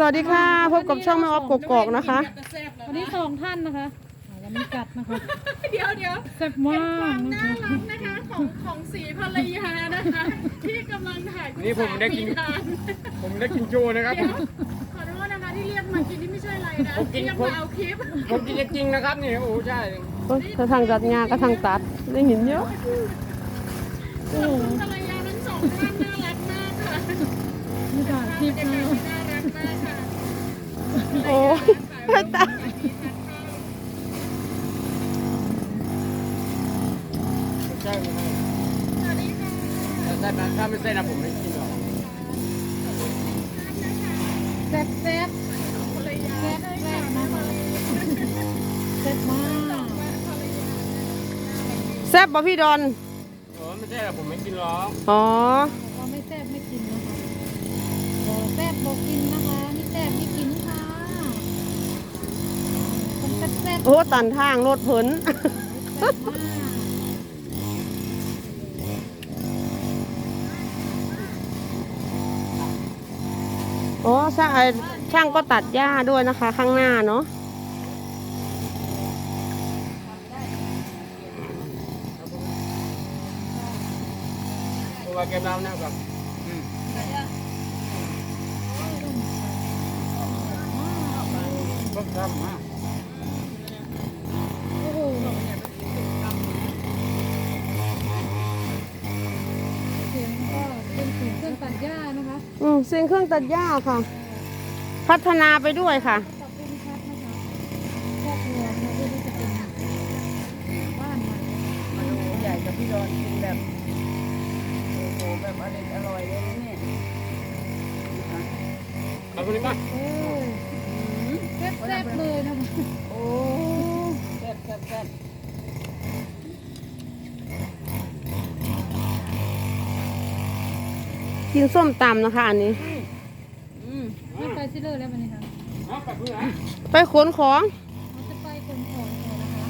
สวัสดีค่ะพบกับช่องแม่ออฟกกอกนะคะ วันนี้สองท่านนะคะอ่าวันนี้กัดนะคะเดี๋ยวเดี๋ยวแซ่บมากนะน่าคะรักนะคะของของสีภรรยานะคะ ที่กำลังถ่ายคุณนี่ผมได้กินสามีทานผมได้กินโชว์นะครับเดี๋ยวขอโทษนะคะที่เรียกมากินนี่ไม่ใช่อะไรนะผมกินเรียกผมมาเอาคลิปผมกินจริงๆนะครับนี่โอ้ใช่โอ๊ยถ้าทางตัดงาก็ทางตัดได้เห็นเยอะโอ้โหภรรยาทั้งสองท่านน่ารักมากค่ะนี่ค่ะคลิปเป็นนะ การที่น่ารักมากค่ะ โอ้ยไม่ ตายใช่ไหมสวัสดีค่ะถ้าถ้าไม่ใช่นะผมไม่กินหรอกแซ่บแซ่บภรรยาแซ่บแซ่บนะคะแซ่บมากแซ่บป่ะพี่ดอนเออไม่ใช่หรอกผมไม่กินหรอกอ๋อ ก็ไม่แซ่บไม่กินนะคะบอกแซ่บบอกกินนะคะนี่แซ่บไม่กินค่ะต้องแซ่บแซ่บ โอ้ตันทางรถเผินแซ่บมากอ๋อช่างไอ้ช่างก็ตัดหญ้าด้วยนะคะ ข้างหน้าเนาะเพราะว่าแกน้ำนะครับอืมก็ทำมา โอ้โหเสียงก็เป็นเสียงเครื่องตัดหญ้านะคะ อืมเสียงเครื่องตัดหญ้าค่ะ พัฒนาไปด้วยค่ะ ขอบคุณครับนะคะครอบครัวนะเพื่อที่จะเป็นบ้านใหม่ใหญ่กับพี่ดอนกินแบบโอ้โหแบบอร่อยอร่อยเลยนะเนี่ยเอาคนนี้มาโอ้ยแซ่บๆเลยนะคะโอ้แซ่บแซ่บแซ่บ กินส้มตำนะคะอันนี้ ไม่ไปซิเลอร์แล้ววันนี้ค่ะไปขนของ เราจะไปคนของก่อนนะคะ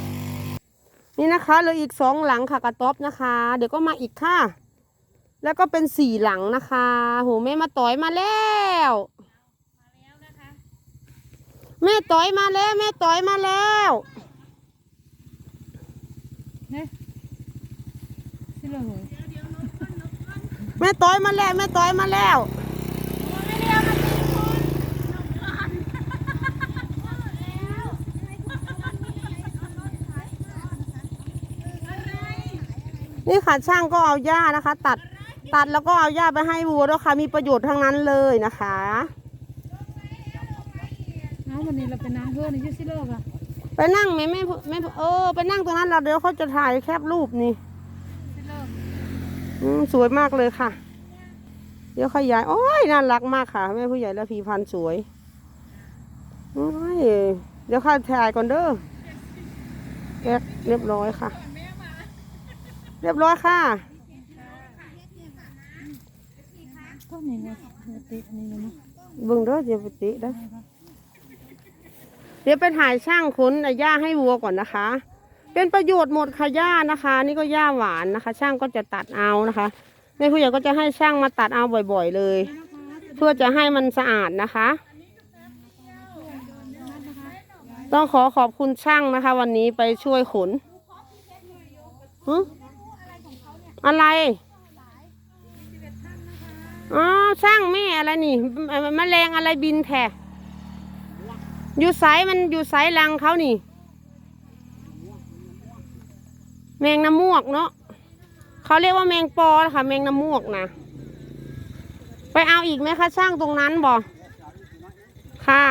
นี่นะคะเหลืออีกสองหลังค่ะกระต๊อบนะคะ เดี๋ยวก็มาอีกค่ะ แล้วก็เป็นสี่หลังนะคะโหแม่มาต่อยมาแล้วแม่ต่อยมาแล้ว แม่ต่อยมาแล้วเนี่ยซิเลอร์เลย แม่ต่อยมาแล้วแม่ต่อยมาแล้วนี่ค่ะช่างก็เอาหญ้านะคะ ตัดตัดแล้วก็เอาหญ้าไปให้วัวด้วยค่ะมีประโยชน์ทั้งนั้นเลยนะคะเอ้าวันนี้เราเป็นน้ำเพื่อนในยูซิเลอร์ค่ะไปนั่งไหมแม่แม่เออไปนั่งตรงนั้นเราเดี๋ยวเขาจะถ่ายแคบรูปนี่ซิเลอร์ อืมสวยมากเลยค่ะ เดี๋ยวขยายโอ้ยน่ารักมากค่ะแม่ผู้ใหญ่และพีพันธ์สวยโอ้ยเดี๋ยวข้าถ่ายก่อนเด้อแกะเรียบร้อยค่ะ เรียบร้อยค่ะก็นี่นะติอันนี้เลยนะบิ่งเด้อเดี๋ยวไปติเด้อเดี๋ยวไปถ่ายช่างขนไอ้หญ้าให้วัวก่อนนะคะ เป็นประโยชน์หมดค่ะหญ้านะคะ นี่ก็หญ้าหวานนะคะ ช่างก็จะตัดเอานะคะแม่ผู้ใหญ่ก็จะให้ช่างมาตัดเอาบ่อย ๆ เลย เพื่อจะให้มันสะอาดนะคะ ต้องขอขอบคุณช่างนะคะ วันนี้ไปช่วยขนอะไรอ๋อช่างแม่อะไรนี่มแมลงอะไรบินแท้อยู่ไสมันอยู่ไสรังเขานี่ แมงน้ำมวกเนาะเขาเรียกว่าแมงปอนะคะแมงน้ำมวกนะไปเอาอีกไหมคะช่างตรงนั้นบอค่ะ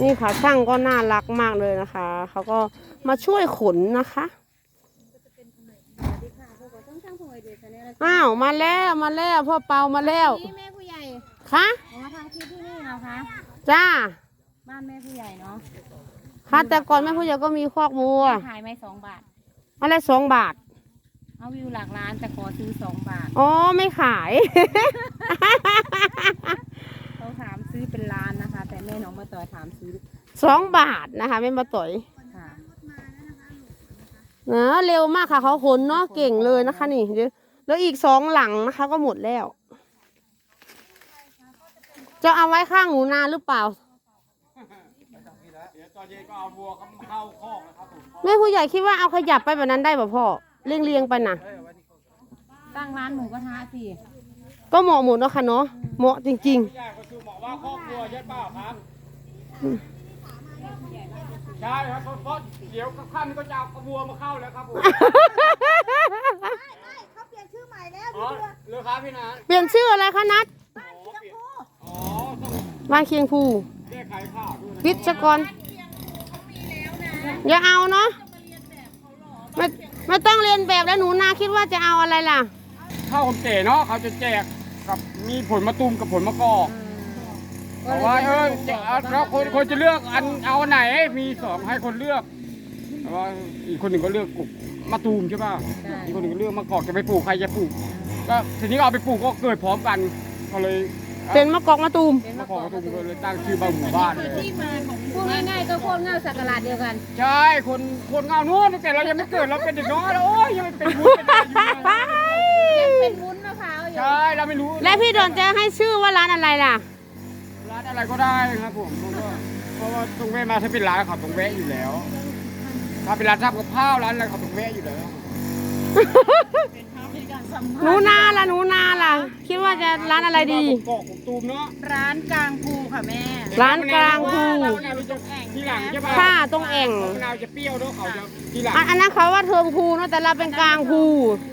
นี่ค่ะช่างก็น่ารักมากเลยนะคะ เขาก็มาช่วยขนนะคะอ้าวมาแล้วมาแล้วพ่อเปามาแล้วนี่แม่ผู้ใหญ่คะออกมาทางคลิปที่นี่นะคะจ้าบ้านแม่ผู้ใหญ่เนาะค่ะแต่ก่อนแม่ผู้ใหญ่ก็มีคอกวัวขายไหมสองบาทอะไรสองบาทเอาวิวหลักล้านแต่ขอซื้อสองบาทอ๋อไม่ขาย ม่น้องมาต่อยถามซื้อสองบาทนะคะไม่มาต่อยค่ะนะเร็วมากค่ะเขาขนเนาะเก่งเลยนะคะนี่เดี๋ยวแล้วอีกสองหลังนะคะ ก็หมดแล้ว จะเอาไว้ข้างหนูนาหรือเปล่าเดี๋ยวตอนเย็นก็เอาวัวเข้าเข้าคอกนะครับผมแม่ผู้ใหญ่คิดว่าเอาขยับไปแบบนั้นได้ป่ะพ่อเรียงเรียงๆไปนะตั้งร้านหมูกระทะสิก็เหมาะหมดเนาะค่ะเนาะเหมาะจริงพี่ ใหญ่ก็คือบอกว่าครอบครัวเยอะเปล่าครับใช่ครับเพราะเดี๋ยวข้ามนี้ก็จะเอาวัวมาเข้าแล้วครับผมเขาเปลี่ยนชื่อใหม่แล้วอ๋อเลือกครับพี่นะๆเปลี่ยนชื่ออะไรคะนัดอ๋อเปลี่ยนอ๋อต้องบ้านเคียงภูแก้ไขข่าวด้วยนะวิชกรอย่าเอาเนาะไม่ไม่ต้องเรียนแบบแล้วหนูนาคิดว่าจะเอาอะไรล่ะ ข้าวผมเต๋เนาะเขาจะแจกกับมีผลมะตูมกับผลมะกอก แต่ว่าเออจะเอาแล้วคนคนจะเลือกอันเอาอันไหนมีสองให้คนเลือกแต่ว่าอีกคนหนึ่งก็เลือกกลุ่มมะตูมใช่ป่ะอีกคนหนึ่งก็เลือกมะกอกจะไปปลูกใครจะปลูกก็ทีนี้ก็เอาไปปลูกก็เกิดพร้อมกันก็เลยเป็นมะกอกมะตูม มะกอกมะตูมก็เลยตั้งชื่อบ้านหมู่บ้านเลยที่มาของพูดง่ายๆก็โคตรเง่าสักการะเดียวกัน ใช่คนคนเงานู้นตั้งแต่เรายังไม่เกิดเราเป็นเด็กน้อยแล้วโอ้ยยังไม่เป็นวุ้นเป็นอะไรอยู่เลยยังเป็นวุ้นมะพร้าวอยู่ ใช่เราไม่รู้และพี่ดอนจะให้ชื่อว่าร้านอะไรล่ะร้าน อะไรก็ได้ครับผมเพราะว่าเพราะว่าตรงแวะมาถ้าเป็นร้านเขาตรงแวะอยู่แล้ว ถ้าเป็นร้านทำกับข้าวร้านอะไรเขาตรงแวะอยู่แล้วหนูนาล่ะหนูนาล่ะ คิดว่าจะร้านอะไรดีกอกผมตูมเนาะร้านกลางภูค่ะแม่ ร้านกลางภูมะนาวจะทีหลังใช่ปะค่ะตรงแอ่งมะนาวจะเปรี้ยวด้วยเขาจะทีหลัง อันอันนั้นเขาว่าเทิงภูเนาะแต่เราเป็นกลางภู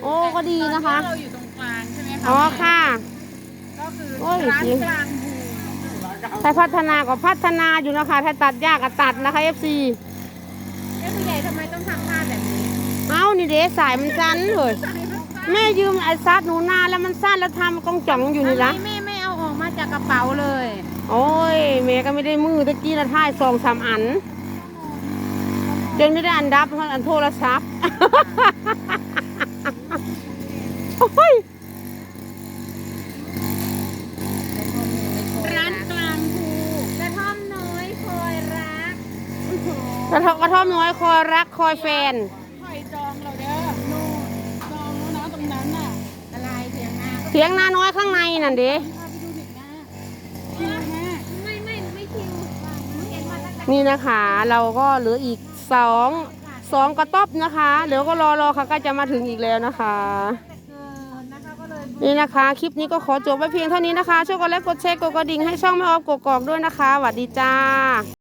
โอ้ก็ดีนะคะ เราอยู่ตรงกลางใช่ไหมคะอ๋อค่ะ ก็คือโอ้ยร้านกลางภู ถ้าพัฒนาก็พัฒนาอยู่นะคะ ถ้าตัดยากก็ตัดนะคะ FC แม่ผู้ใหญ่ทำไมต้องทำผ้าแบบนี้เอ้านี่เด้สายมันสั้นเลยแม่ยืมไอ้ซัดหนูนาแล้วมันสั้นแล้วทำกองจ่องอยู่นี่ละทำไมแม่ไม่เอาออกมาจากกระเป๋าเลย โอ้ยแม่ก็ไม่ได้มือตะกี้ละท่ายสองสามอัน จนไม่ได้อันดับเพราะอันโทรศัพท์โอ้ย ร้านกลางภูกระท่อมน้อยคอยรัก กระทบกระท่อมน้อยคอยรักคอยแฟน ไข่จองเราเด้อนู่นจองแล้วนะตรงนั้นน่ะอะไรเสียงนาเสียงนาน้อยข้างในนั่นเด้พาไปดูเด็กนาคิวแม่ไม่ไม่หนูไม่คิวหนูเห็นมาตั้งแต่นี่นะคะ เราก็เหลืออีกสองสองกระต๊อบนะคะเดี๋ยวก็รอรอค่ะก็จะมาถึงอีกแล้วนะคะ เกินนะคะก็เลยนี่นะคะ คลิปนี้ก็ขอจบไว้เพียงเท่านี้นะคะช่วยกดไลค์กดแชร์กดกระดิ่งให้ช่องแม่ออฟกกอกด้วยนะคะสวัสดีจ้า